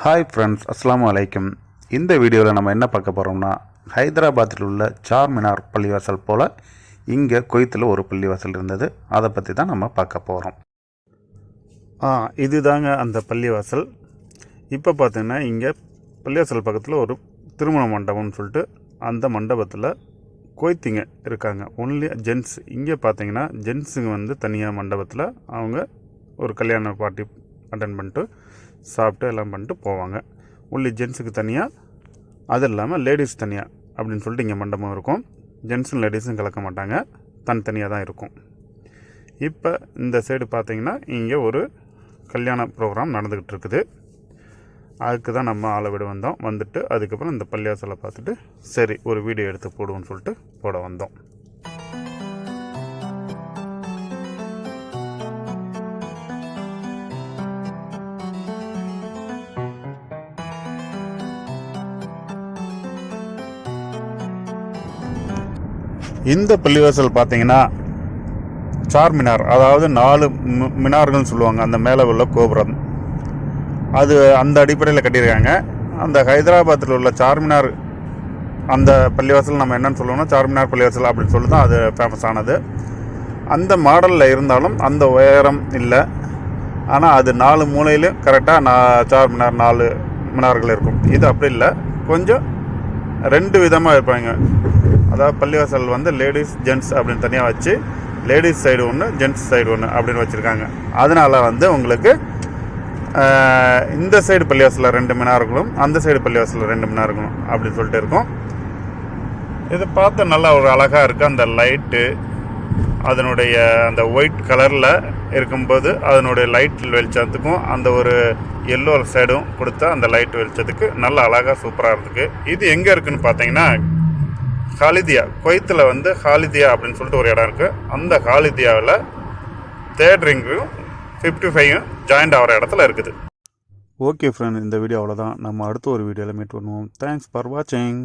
Hi friends அஸ்லாம் வலைக்கம் இந்த வீடியோவில் நம்ம என்ன பார்க்க போகிறோம்னா ஹைதராபாத்தில் உள்ள சார்மினார் பள்ளிவாசல் போல் இங்கே கொய்த்தில் ஒரு பள்ளிவாசல் இருந்தது. அதை பற்றி தான் நம்ம பார்க்க போகிறோம் ஆ இதுதாங்க அந்த பள்ளிவாசல். இப்போ பார்த்தீங்கன்னா இங்கே பள்ளிவாசல் பக்கத்தில் ஒரு திருமண மண்டபம்னு சொல்லிட்டு அந்த மண்டபத்தில் கொய்த்திங்க இருக்காங்க. ஒன்லி ஜென்ஸ் இங்கே பார்த்தீங்கன்னா ஜென்ஸுங்க வந்து தனியாக மண்டபத்தில் அவங்க ஒரு கல்யாண பார்ட்டி அட்டன் பண்ணிட்டு சாப்பிட்டு எல்லாம் பண்ணிட்டு போவாங்க. உள்ளே ஜென்ஸுக்கு தனியாக அது இல்லாமல் லேடிஸ் தனியாக அப்படின்னு சொல்லிட்டு இங்கே மண்டபம் இருக்கும். ஜென்ஸும் லேடிஸும் கலக்க மாட்டாங்க. தனித்தனியாக தான் இருக்கும். இப்போ இந்த சைடு பார்த்தீங்கன்னா இங்கே ஒரு கல்யாண ப்ரோக்ராம் நடந்துக்கிட்டு இருக்குது. அதுக்கு தான் நம்ம அளவிட வந்தோம். வந்துட்டு அதுக்கப்புறம் இந்த பள்ளியாசலை பார்த்துட்டு சரி ஒரு வீடியோ எடுத்து போடுவோம்னு சொல்லிட்டு போட வந்தோம். இந்த பள்ளிவாசல் பார்த்தீங்கன்னா சார்மினார் அதாவது நாலு மி- மினார்கள்னு சொல்லுவாங்க அந்த மேலே உள்ள கோபுரம். அது அந்த அடிப்படையில் கட்டியிருக்காங்க. அந்த ஹைதராபாத்தில் உள்ள சார்மினார் அந்த பள்ளிவாசல் நம்ம என்னென்னு சொல்லுவோம்னா சார்மினார் பள்ளிவாசல் அப்படின்னு சொல்லி தான் அது ஃபேமஸ் ஆனது. அந்த மாடலில் இருந்தாலும் அந்த உயரம் இல்லை. ஆனால் அது நாலு மூலையிலும் கரெக்டாக நான் சார்மினார் நாலு மினார்கள் இருக்கும். இது அப்படி இல்லை. கொஞ்சம் ரெண்டு விதமாக இருப்பாங்க அதாவது பள்ளிவாசல் வந்து லேடிஸ் ஜென்ட்ஸ் அப்படின்னு தனியாக வச்சு லேடிஸ் சைடு ஒன்று ஜென்ட்ஸ் சைடு ஒன்று அப்படின்னு வச்சுருக்காங்க. அதனால் வந்து உங்களுக்கு இந்த சைடு பள்ளிவாசலில் ரெண்டு மினார்களும் அந்த சைடு பள்ளிவாசலில் ரெண்டு மினார்களும் அப்படின்னு சொல்லிட்டு இருக்கும். இது பார்த்து நல்லா ஒரு அழகாக இருக்குது அந்த லைட்டு அதனுடைய அந்த ஒயிட் கலரில் இருக்கும்போது அதனுடைய லைட் வெளிச்சத்துக்கும் அந்த ஒரு எல்லோ சைடும் கொடுத்தா அந்த லைட் வெளிச்சத்துக்கு நல்ல அழகாக சூப்பராக இருக்குது இது எங்கே இருக்குதுன்னு பார்த்தீங்கன்னா ஹாலிதியா கொய்த்தில் வந்து ஹாலிதியா அப்படின்னு சொல்லிட்டு ஒரு இடம் இருக்குது அந்த ஹாலிதியாவில் தேர்ட் ரிங்கும் ஃபிஃப்டி ஃபைவும் ஜாயிண்ட் ஆகிற இடத்துல இருக்குது. ஓகே ஃப்ரெண்ட் இந்த வீடியோ அவ்வளோதான் நம்ம அடுத்த ஒரு வீடியோவில் மீட் பண்ணுவோம். தேங்க்ஸ் ஃபார் வாட்சிங்